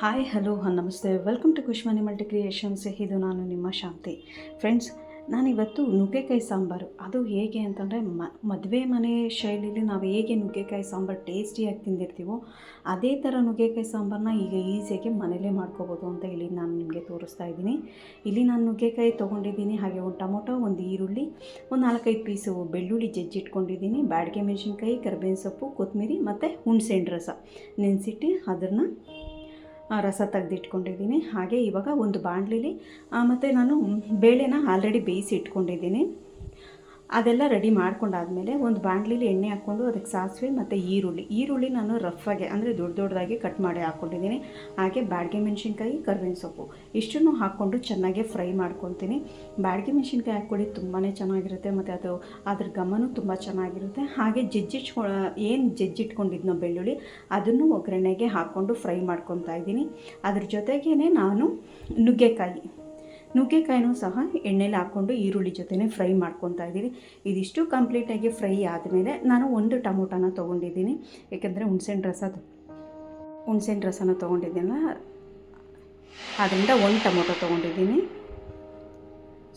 Hi hello ನಮಸ್ತೆ. Welcome to Kushmani multi creations ಇದು ನಾನು ನಿಮ್ಮ ಶಾಂತಿ. ಫ್ರೆಂಡ್ಸ್ ನಾನಿವತ್ತು ನುಗ್ಗೆಕಾಯಿ ಸಾಂಬಾರು. ಅದು ಹೇಗೆ ಅಂತಂದರೆ, ಮ, ಮದುವೆ ಮನೆ ಶೈಲಿಯಲ್ಲಿ ನಾವು ಹೇಗೆ ನುಗ್ಗೆಕಾಯಿ ಸಾಂಬಾರು ಟೇಸ್ಟಿಯಾಗಿ ತಿಂದಿರ್ತೀವೋ, ಅದೇ ಥರ ನುಗ್ಗೆಕಾಯಿ ಸಾಂಬಾರನ್ನ ಈಗ ಈಸಿಯಾಗಿ ಮನೇಲೇ ಮಾಡ್ಕೋಬೋದು ಅಂತ ಇಲ್ಲಿ ನಾನು ನಿಮಗೆ ತೋರಿಸ್ತಾ ಇದ್ದೀನಿ. ಇಲ್ಲಿ ನಾನು ನುಗ್ಗೆಕಾಯಿ ತೊಗೊಂಡಿದ್ದೀನಿ. ಹಾಗೆ ಒಂದು ಟೊಮೊಟೊ, ಒಂದು ಈರುಳ್ಳಿ, ಒಂದು ನಾಲ್ಕೈದು ಪೀಸು ಬೆಳ್ಳುಳ್ಳಿ ಜಜ್ಜಿಟ್ಕೊಂಡಿದ್ದೀನಿ. ಬ್ಯಾಡ್ಗೆ ಮೆಣಸಿನ್ಕಾಯಿ, ಕರಿಬೇವಿನ ಸೊಪ್ಪು ಕೊತ್ತಂಬರಿ ಮತ್ತು ಹುಣಸೆಹಣ್ಣು ರಸ. ನೆನೆಸಿಟ್ಟು ಅದನ್ನು ರಸ ತೆಗೆದಿಟ್ಕೊಂಡಿದ್ದೀನಿ. ಹಾಗೆ ಇವಾಗ ಒಂದು ಬಾಣಲಿಲಿ ಮತ್ತು ನಾನು ಬೇಳೆನ ಆಲ್ರೆಡಿ ಬೇಯಿಸಿ ಇಟ್ಕೊಂಡಿದ್ದೀನಿ. ಅದೆಲ್ಲ ರೆಡಿ ಮಾಡ್ಕೊಂಡಾದಮೇಲೆ ಒಂದು ಬಾಣಲಿಲಿ ಎಣ್ಣೆ ಹಾಕ್ಕೊಂಡು ಅದಕ್ಕೆ ಸಾಸಿವೆ ಮತ್ತು ಈರುಳ್ಳಿ. ಈರುಳ್ಳಿ ನಾನು ರಫಾಗೆ ಅಂದರೆ ದೊಡ್ಡ ದೊಡ್ಡದಾಗಿ ಕಟ್ ಮಾಡಿ ಹಾಕ್ಕೊಂಡಿದ್ದೀನಿ. ಹಾಗೆ ಬ್ಯಾಡಿಗೆ ಮೆಣಸಿನ್ಕಾಯಿ, ಕರ್ಬೇವಿನ ಸೊಪ್ಪು. ಇಷ್ಟನ್ನು ಹಾಕ್ಕೊಂಡು ಚೆನ್ನಾಗಿ ಫ್ರೈ ಮಾಡ್ಕೊತೀನಿ ಬ್ಯಾಡಿಗೆ ಮೆಣಸಿನ್ಕಾಯಿ ಹಾಕ್ಕೊಳ್ಳಿ ತುಂಬಾ ಚೆನ್ನಾಗಿರುತ್ತೆ. ಮತ್ತು ಅದು, ಅದ್ರ ಘಮನೂ ತುಂಬ ಚೆನ್ನಾಗಿರುತ್ತೆ. ಹಾಗೆ ಜಜ್ಜಿಟ್ಕೊ ಏನು ಜಜ್ಜಿಟ್ಕೊಂಡಿದ್ನೋ ಬೆಳ್ಳುಳ್ಳಿ, ಅದನ್ನು ಒಗ್ಗರಣೆಗೆ ಹಾಕ್ಕೊಂಡು ಫ್ರೈ ಮಾಡ್ಕೊತಾ ಇದ್ದೀನಿ. ಅದ್ರ ಜೊತೆಗೇ ನಾನು ನುಗ್ಗೆಕಾಯಿ. ನುಗ್ಗೆಕಾಯಿನೂ ಸಹ ಎಣ್ಣೆಲಿ ಹಾಕ್ಕೊಂಡು ಈರುಳ್ಳಿ ಜೊತೆನೇ ಫ್ರೈ ಮಾಡ್ಕೊತಾ ಇದ್ದೀನಿ ಇದಿಷ್ಟು ಕಂಪ್ಲೀಟಾಗಿ ಫ್ರೈ ಆದಮೇಲೆ ನಾನು ಒಂದು ಟೊಮೊಟೊನ ತೊಗೊಂಡಿದ್ದೀನಿ. ಏಕೆಂದರೆ ಹುಣ್ಸೆಣ್ ರಸ ಹುಣ್ಸೆಣ್ ರಸನ ತೊಗೊಂಡಿದ್ದೀನಲ್ಲ, ಅದರಿಂದ ಒಂದು ಟೊಮೊಟೊ ತೊಗೊಂಡಿದ್ದೀನಿ.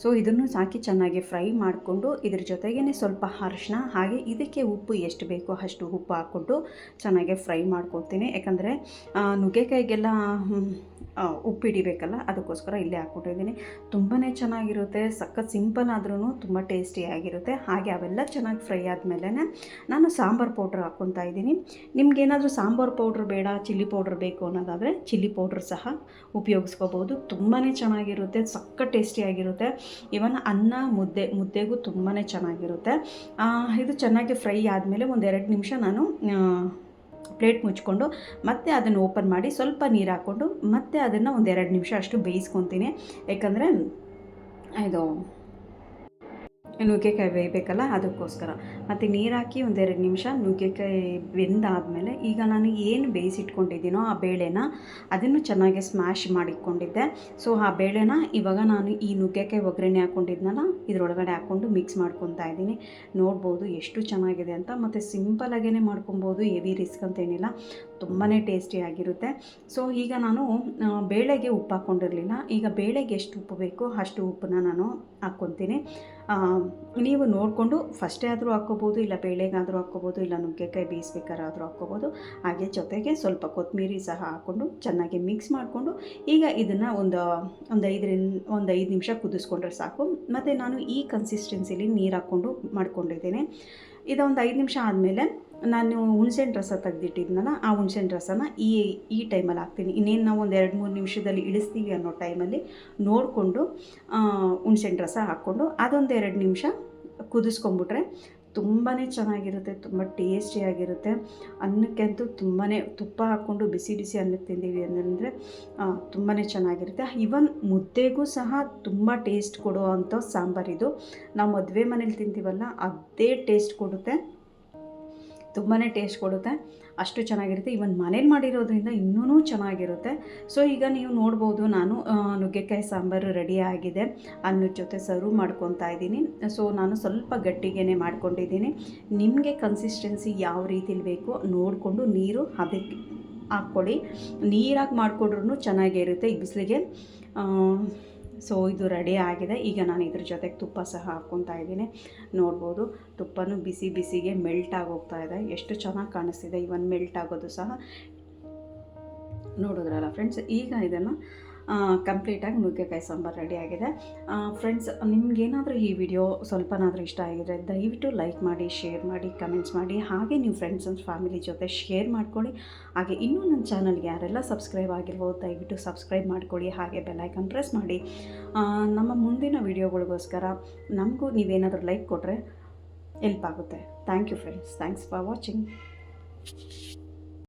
ಸೊ ಇದನ್ನು ಸಾಕಿ ಚೆನ್ನಾಗಿ ಫ್ರೈ ಮಾಡಿಕೊಂಡು ಇದ್ರ ಜೊತೆಗೇ ಸ್ವಲ್ಪ ಅರಿಶಿನ, ಹಾಗೆ ಇದಕ್ಕೆ ಉಪ್ಪು ಎಷ್ಟು ಬೇಕೋ ಅಷ್ಟು ಉಪ್ಪು ಹಾಕ್ಕೊಂಡು ಚೆನ್ನಾಗಿ ಫ್ರೈ ಮಾಡ್ಕೊತೀನಿ ಯಾಕಂದರೆ ನುಗ್ಗೆಕಾಯಿಗೆಲ್ಲ ಉಪ್ಪು ಹಿಡಿಬೇಕಲ್ಲ, ಅದಕ್ಕೋಸ್ಕರ ಇಲ್ಲೇ ಹಾಕ್ಬಿಟ್ಟಿದ್ದೀನಿ ತುಂಬಾ ಚೆನ್ನಾಗಿರುತ್ತೆ, ಸಖತ್ ಸಿಂಪಲ್ ಆದ್ರೂ ತುಂಬ ಟೇಸ್ಟಿಯಾಗಿರುತ್ತೆ ಹಾಗೆ ಅವೆಲ್ಲ ಚೆನ್ನಾಗಿ ಫ್ರೈ ಆದಮೇಲೆ ನಾನು ಸಾಂಬಾರು ಪೌಡ್ರ್ ಹಾಕ್ಕೊತಾ ಇದ್ದೀನಿ. ನಿಮಗೇನಾದರೂ ಸಾಂಬಾರು ಪೌಡ್ರ್ ಬೇಡ, ಚಿಲ್ಲಿ ಪೌಡ್ರ್ ಬೇಕು ಅನ್ನೋದಾದರೆ ಚಿಲ್ಲಿ ಪೌಡ್ರ್ ಸಹ ಉಪಯೋಗಿಸ್ಕೋಬೋದು. ತುಂಬಾ ಚೆನ್ನಾಗಿರುತ್ತೆ, ಸಖತ್ ಟೇಸ್ಟಿಯಾಗಿರುತ್ತೆ ಇವನ್ ಅನ್ನ, ಮುದ್ದೆ, ಮುದ್ದೆಗೂ ತುಂಬಾ ಚೆನ್ನಾಗಿರುತ್ತೆ. ಇದು ಚೆನ್ನಾಗಿ ಫ್ರೈ ಆದಮೇಲೆ ಒಂದೆರಡು ನಿಮಿಷ ನಾನು ಪ್ಲೇಟ್ ಮುಚ್ಕೊಂಡು ಮತ್ತೆ ಅದನ್ನು ಓಪನ್ ಮಾಡಿ ಸ್ವಲ್ಪ ನೀರು ಹಾಕ್ಕೊಂಡು ಮತ್ತೆ ಅದನ್ನು ಒಂದು ಎರಡು ನಿಮಿಷ ಅಷ್ಟು ಬೇಯಿಸ್ಕೊತೀನಿ. ಯಾಕಂದರೆ ಇದು ನುಗ್ಗೆಕಾಯಿ ಬೇಯಬೇಕಲ್ಲ ಅದಕ್ಕೋಸ್ಕರ. ಮತ್ತು ನೀರು ಹಾಕಿ ಒಂದೆರಡು ನಿಮಿಷ ನುಗ್ಗೆಕಾಯಿ ಬೆಂದಾದಮೇಲೆ ಈಗ ನಾನು ಏನು ಬೇಯಿಸಿಟ್ಕೊಂಡಿದ್ದೀನೋ ಆ ಬೇಳೆನ ಅದನ್ನು ಚೆನ್ನಾಗಿ ಸ್ಮ್ಯಾಶ್ ಮಾಡಿಟ್ಕೊಂಡಿದ್ದೆ. ಸೊ ಆ ಬೇಳೆನ ಇವಾಗ ನಾನು ಈ ನುಗ್ಗೆಕಾಯಿ ಒಗ್ಗರಣೆ ಹಾಕ್ಕೊಂಡಿದ್ನಲ್ಲ ಇದರೊಳಗಡೆ ಹಾಕ್ಕೊಂಡು ಮಿಕ್ಸ್ ಮಾಡ್ಕೊತಾ ಇದ್ದೀನಿ. ನೋಡ್ಬೋದು ಎಷ್ಟು ಚೆನ್ನಾಗಿದೆ ಅಂತ. ಮತ್ತು ಸಿಂಪಲಾಗೇ ಮಾಡ್ಕೊಬೋದು, ಹೆವಿ ರಿಸ್ಕ್ ಅಂತೇನಿಲ್ಲ ತುಂಬಾ ಟೇಸ್ಟಿಯಾಗಿರುತ್ತೆ ಸೊ ಈಗ ನಾನು ಬೇಳೆಗೆ ಉಪ್ಪು ಹಾಕ್ಕೊಂಡಿರಲಿಲ್ಲ ಈಗ ಬೇಳೆಗೆ ಎಷ್ಟು ಉಪ್ಪು ಬೇಕೋ ಅಷ್ಟು ಉಪ್ಪನ್ನ ನಾನು ಹಾಕ್ಕೊತೀನಿ. ನೀವು ನೋಡಿಕೊಂಡು ಫಸ್ಟೇ ಆದರೂ ಹಾಕ್ಕೋಬೋದು, ಇಲ್ಲ ಬೇಳೆಗಾದರೂ ಹಾಕ್ಕೋಬೋದು, ಇಲ್ಲ ನುಗ್ಗೆಕಾಯಿ ಬೇಯಿಸ್ಬೇಕಾದ್ರೂ ಹಾಕ್ಕೋಬೋದು. ಹಾಗೆ ಜೊತೆಗೆ ಸ್ವಲ್ಪ ಕೊತ್ತಂಬರಿ ಸಹ ಹಾಕ್ಕೊಂಡು ಚೆನ್ನಾಗಿ ಮಿಕ್ಸ್ ಮಾಡಿಕೊಂಡು ಈಗ ಇದನ್ನು ಒಂದು ಒಂದು ಐದರಿಂದ, ಒಂದು ಐದು ನಿಮಿಷ ಕುದಿಸ್ಕೊಂಡ್ರೆ ಸಾಕು. ಮತ್ತು ನಾನು ಈ ಕನ್ಸಿಸ್ಟೆನ್ಸಿಲಿ ನೀರು ಹಾಕ್ಕೊಂಡು ಇದು ಇದೊಂದು ಐದು ನಿಮಿಷ ಆದಮೇಲೆ ನಾನು ಹುಣ್ಸೆಹಣ್ಣು ರಸ ತೆಗೆದಿಟ್ಟಿದ್ನಲ್ಲ, ಆ ಹುಣ್ಸೆಹಣ್ಣು ರಸನ ಈ ಈ ಟೈಮಲ್ಲಿ ಹಾಕ್ತೀನಿ. ಇನ್ನೇನು ನಾವು ಒಂದು ಎರಡು ಮೂರು ನಿಮಿಷದಲ್ಲಿ ಇಳಿಸ್ತೀವಿ ಅನ್ನೋ ಟೈಮಲ್ಲಿ ನೋಡಿಕೊಂಡು ಹುಣ್ಸೆಹಣ್ಣು ರಸ ಹಾಕ್ಕೊಂಡು ಅದೊಂದು ಎರಡು ನಿಮಿಷ ಕುದಿಸ್ಕೊಂಬಿಟ್ರೆ ತುಂಬಾ ಚೆನ್ನಾಗಿರುತ್ತೆ, ತುಂಬ ಟೇಸ್ಟಿಯಾಗಿರುತ್ತೆ ಅನ್ನಕ್ಕಂತೂ ತುಂಬಾ ತುಪ್ಪ ಹಾಕ್ಕೊಂಡು ಬಿಸಿ ಬಿಸಿ ಅನ್ನಕ್ಕೆ ತಿಂದೀವಿ ಅಂದರೆ ತುಂಬಾ ಚೆನ್ನಾಗಿರುತ್ತೆ. ಇವನ್ ಮುದ್ದೆಗೂ ಸಹ ತುಂಬ ಟೇಸ್ಟ್ ಕೊಡುವಂಥ ಸಾಂಬಾರಿದು. ನಾವು ಮದುವೆ ಮನೇಲಿ ತಿಂತೀವಲ್ಲ, ಅದೇ ಟೇಸ್ಟ್ ಕೊಡುತ್ತೆ. ತುಂಬಾ ಟೇಸ್ಟ್ ಕೊಡುತ್ತೆ. ಅಷ್ಟು ಚೆನ್ನಾಗಿರುತ್ತೆ. ಇವನ್ ಮನೇಲಿ ಮಾಡಿರೋದ್ರಿಂದ ಇನ್ನೂ ಚೆನ್ನಾಗಿರುತ್ತೆ. ಸೊ ಈಗ ನೀವು ನೋಡ್ಬೋದು ನಾನು ನುಗ್ಗೆಕಾಯಿ ಸಾಂಬಾರು ರೆಡಿ ಆಗಿದೆ. ಅನ್ನದ ಜೊತೆ ಸರ್ವ್ ಮಾಡ್ಕೊತಾ ಇದ್ದೀನಿ. ಸೊ ನಾನು ಸ್ವಲ್ಪ ಗಟ್ಟಿಗೆನೆ ಮಾಡ್ಕೊಂಡಿದ್ದೀನಿ. ನಿಮಗೆ ಕನ್ಸಿಸ್ಟೆನ್ಸಿ ಯಾವ ರೀತಿಲಿ ಬೇಕೋ ನೋಡಿಕೊಂಡು ನೀರು ಅದಕ್ಕೆ ಹಾಕ್ಕೊಳ್ಳಿ. ನೀರಾಗಿ ಮಾಡಿಕೊಂಡ್ರೂ ಚೆನ್ನಾಗೇ ಇರುತ್ತೆ ಈ ಬಿಸಿಲಿಗೆ. ಸೊ ಇದು ರೆಡಿ ಆಗಿದೆ. ಈಗ ನಾನು ಇದ್ರ ಜೊತೆಗೆ ತುಪ್ಪ ಸಹ ಹಾಕ್ಕೊತಾ ಇದ್ದೀನಿ. ನೋಡ್ಬೋದು, ತುಪ್ಪನೂ ಬಿಸಿ ಬಿಸಿಗೆ ಮೆಲ್ಟ್ ಆಗೋಗ್ತಾ ಇದೆ. ಎಷ್ಟು ಚೆನ್ನಾಗಿ ಕಾಣಿಸ್ತಿದೆ ಇವನ್ ಮೆಲ್ಟ್ ಆಗೋದು ಸಹ. ನೋಡಿದ್ರಲ್ಲ ಫ್ರೆಂಡ್ಸ್ ಈಗ ಇದನ್ನು ಕಂಪ್ಲೀಟಾಗಿ ನುಗ್ಗೆಕಾಯಿ ಸಾಂಬಾರು ಆಗಿದೆ. ಫ್ರೆಂಡ್ಸ್ ನಿಮಗೇನಾದರೂ ಈ ವಿಡಿಯೋ ಸ್ವಲ್ಪನಾದರೂ ಇಷ್ಟ ಆಗಿದ್ರೆ ದಯವಿಟ್ಟು ಲೈಕ್ ಮಾಡಿ ಶೇರ್ ಮಾಡಿ ಕಮೆಂಟ್ಸ್ ಮಾಡಿ. ಹಾಗೆ ನೀವು ಫ್ರೆಂಡ್ಸ್ ಆ್ಯಂಡ್ ಫ್ಯಾಮಿಲಿ ಜೊತೆ ಶೇರ್ ಮಾಡ್ಕೊಳ್ಳಿ. ಹಾಗೆ ಇನ್ನೂ ನನ್ನ ಚಾನಲ್ಗೆ ಯಾರೆಲ್ಲ ಸಬ್ಸ್ಕ್ರೈಬ್ ಆಗಿರ್ಬೋದು ದಯವಿಟ್ಟು ಸಬ್ಸ್ಕ್ರೈಬ್ ಮಾಡ್ಕೊಳ್ಳಿ. ಹಾಗೆ ಬೆಲ್ಲೈಕನ್ ಪ್ರೆಸ್ ಮಾಡಿ. ನಮ್ಮ ಮುಂದಿನ ವಿಡಿಯೋಗಳಿಗೋಸ್ಕರ ನಮಗೂ ನೀವೇನಾದರೂ ಲೈಕ್ ಕೊಟ್ಟರೆ ಹೆಲ್ಪ್ ಆಗುತ್ತೆ. Thank you friends thanks for watching